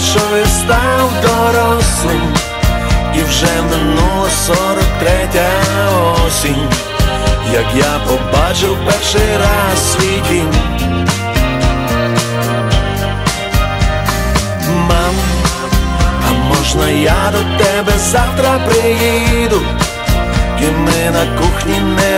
Що я став дорослим, і вже минула сорок третя осінь, як я побачив перший раз свій дім. Мам, а можна я до тебе завтра приїду, і ми на кухні не